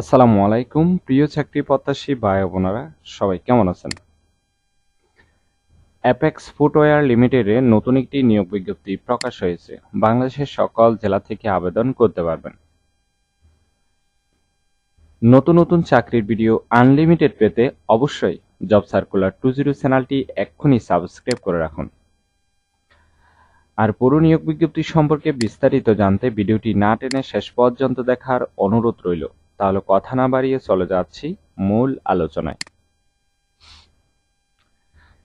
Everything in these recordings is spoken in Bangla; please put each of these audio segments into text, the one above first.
আসসালামু আলাইকুম, প্রিয় চাকরি প্রত্যাশী ভাই বোনেরা, সবাই কেমন আছেন? অ্যাপেক্স ফুটওয়্যার লিমিটেডে নতুন একটি নিয়োগ বিজ্ঞপ্তি প্রকাশ হয়েছে। বাংলাদেশের সকল জেলা থেকে আবেদন করতে পারবেন। নতুন নতুন চাকরির ভিডিও আনলিমিটেড পেতে অবশ্যই জব সার্কুলার টু জিরো চ্যানেলটি এক্ষুনি সাবস্ক্রাইব করে রাখুন। আর পুরো নিয়োগ বিজ্ঞপ্তি সম্পর্কে বিস্তারিত জানতে ভিডিওটি না টেনে শেষ পর্যন্ত দেখার অনুরোধ রইল। তাহলে কথা না বাড়িয়ে চলে যাচ্ছি মূল আলোচনায়।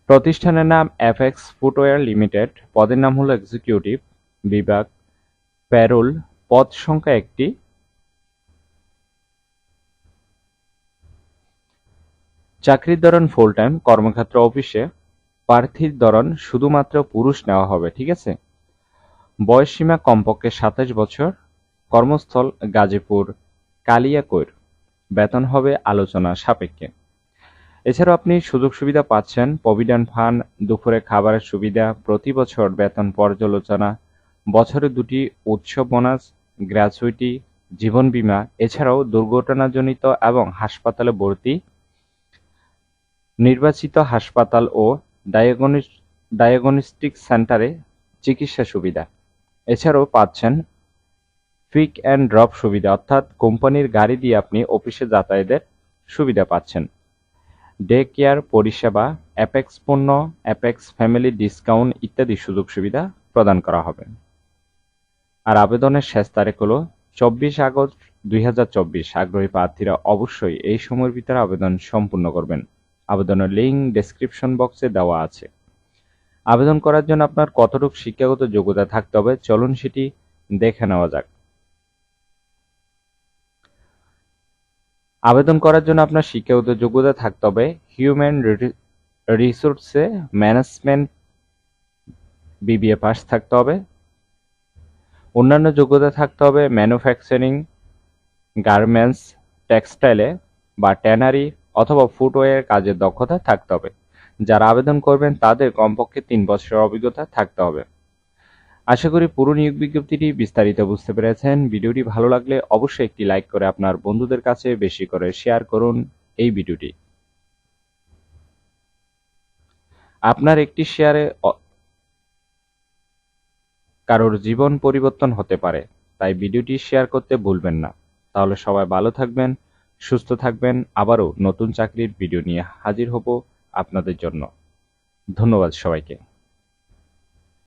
প্রতিষ্ঠানের নাম এফএক্স ফুটওয়্যার লিমিটেড, পদের নাম হলো এক্সিকিউটিভ বিভাগ, প্যারোল, পদ সংখ্যা একটি। চাকরির ধরন ফুল টাইম কর্মক্ষেত্র অফিসে, প্রার্থীর ধরন শুধুমাত্র পুরুষ নেওয়া হবে, ঠিক আছে? বয়স সীমা কমপক্ষে সাতাশ বছর, কর্মস্থল গাজীপুর। কালিয়াকৈর। বেতন হবে আলোচনা সাপেক্ষে। এছাড়াও আপনি সুযোগ সুবিধা পাচ্ছেন, প্রভিডেন্ট ফান্ড, দুপুরে খাবারের সুবিধা, প্রতি বছর বেতন পর্যালোচনা, বছরে দুটি উৎসব বোনাস, গ্র্যাচুইটি, জীবন বীমা, এছাড়াও দুর্ঘটনাজনিত এবং হাসপাতালে ভর্তি, নির্বাচিত হাসপাতাল ও ডায়াগনস্টিক সেন্টারে চিকিৎসা সুবিধা। এছাড়াও পাচ্ছেন পিক অ্যান্ড ড্রপ সুবিধা, অর্থাৎ কোম্পানির গাড়ি দিয়ে আপনি অফিসে যাতায়াতের সুবিধা পাচ্ছেন। ডে কেয়ার, পরিষেবা, অ্যাপেক্স পণ্য, অ্যাপেক্স ফ্যামিলি ডিসকাউন্ট ইত্যাদি সুযোগ সুবিধা প্রদান করা হবে। আর আবেদনের শেষ তারিখ হলো চব্বিশ আগস্ট দুই হাজার চব্বিশ। আগ্রহী প্রার্থীরা অবশ্যই এই সময়ের ভিতরে আবেদন সম্পূর্ণ করবেন। আবেদনের লিঙ্ক ডেসক্রিপশন বক্সে দেওয়া আছে। আবেদন করার জন্য আপনার কতটুকু শিক্ষাগত যোগ্যতা থাকতে হবে, চলুন সেটি দেখে নেওয়া যাক। আবেদন করার জন্য আপনার শিক্ষাগত যোগ্যতা থাকতে হবে। হিউম্যান রিসোর্সে ম্যানেজমেন্ট বিবিএ পাস থাকতে হবে। অন্যান্য যোগ্যতা থাকতে হবে ম্যানুফ্যাকচারিং গার্মেন্টস টেক্সটাইলে বা ট্যানারি অথবা ফুটওয়্যার কাজের দক্ষতা থাকতে হবে। যারা আবেদন করবেন তাদের কমপক্ষে তিন বছরের অভিজ্ঞতা থাকতে হবে। আশা করি পুরো নিয়োগ বিজ্ঞপ্তিটি বিস্তারিত বুঝতে পেরেছেন। ভিডিওটি ভালো লাগলে অবশ্যই একটি লাইক করে আপনার বন্ধুদের কাছে বেশি করে শেয়ার করুন এই ভিডিওটি। আপনার একটি শেয়ারে কারোর জীবন পরিবর্তন হতে পারে, তাই ভিডিওটি শেয়ার করতে ভুলবেন না। তাহলে সবাই ভালো থাকবেন, সুস্থ থাকবেন, আবারও নতুন চাকরির ভিডিও নিয়ে হাজির হব আপনাদের জন্য। ধন্যবাদ সবাইকে।